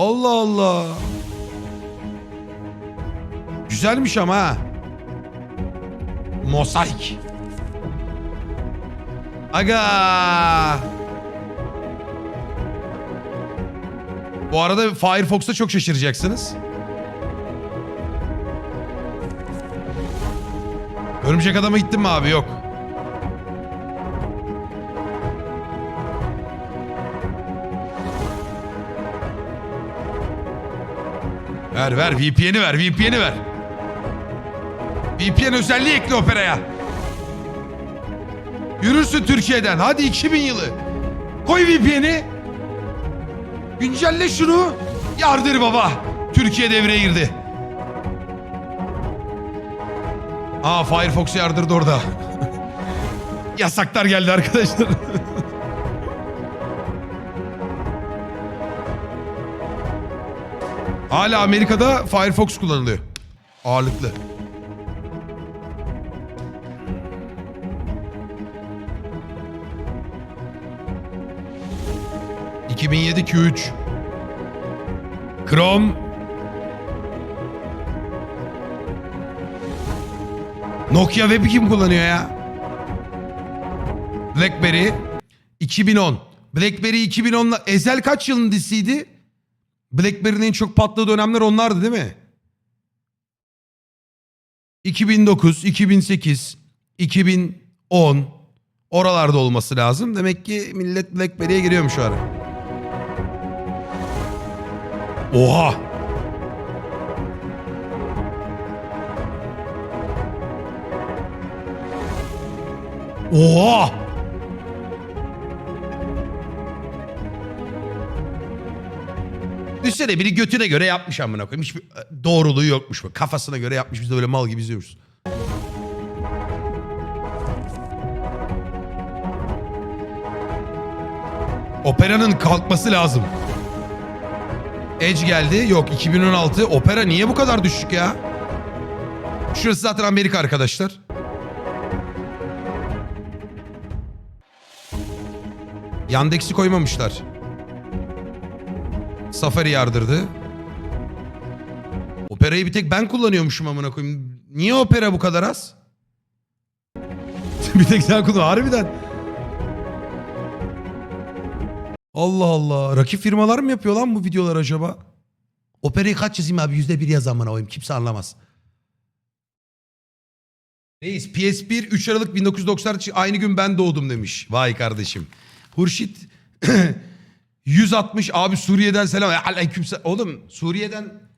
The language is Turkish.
Allah Allah. Güzelmiş ama ha. Mosaik. Aga. Bu arada Firefox'ta çok şaşıracaksınız. Örümcek Adam'a gittin mi abi? Yok. Ver ver VPN'i ver VPN'i ver. VPN özelliği ekle operaya. Yürürsün Türkiye'den. Hadi 2000 yılı. Koy VPN'i. Güncelle şunu. Yardır baba. Türkiye devreye girdi. Aa Firefox yardırdı orada. Yasaklar geldi arkadaşlar. Hala Amerika'da Firefox kullanılıyor. Ağırlıklı. ...2007 Q3... Chrome... Nokia Web'i kim kullanıyor ya? BlackBerry 2010. BlackBerry 2010'la Ezel kaç yılın dizisiydi? BlackBerry'nin en çok patladığı dönemler onlardı değil mi? 2009, 2008, 2010 oralarda olması lazım. Demek ki millet BlackBerry'e giriyormuş şu ara. Oha! Oha! Düşünsene biri götüne göre yapmış amına koyayım. Hiçbir e, doğruluğu yokmuş. bu. Kafasına göre yapmış. Biz de böyle mal gibi izliyoruz. Operanın kalkması lazım. Edge geldi. Yok 2016. Opera niye bu kadar düşük ya? Şurası zaten Amerika arkadaşlar. Yandex'i koymamışlar. Safari yardırdı. Operayı bir tek ben kullanıyormuşum amına koyayım. Niye opera bu kadar az? bir tek sen kullan. Harbiden. Allah Allah. Rakip firmalar mı yapıyor lan bu videolar acaba? Operayı kaç yazayım abi? Yüzde bir yaz amına koyayım. Kimse anlamaz. Reis PS1 3 Aralık 1990 aynı gün ben doğdum demiş. Vay kardeşim. Hurşit 160 abi Suriye'den selam. Aleyküm selam. Oğlum Suriye'den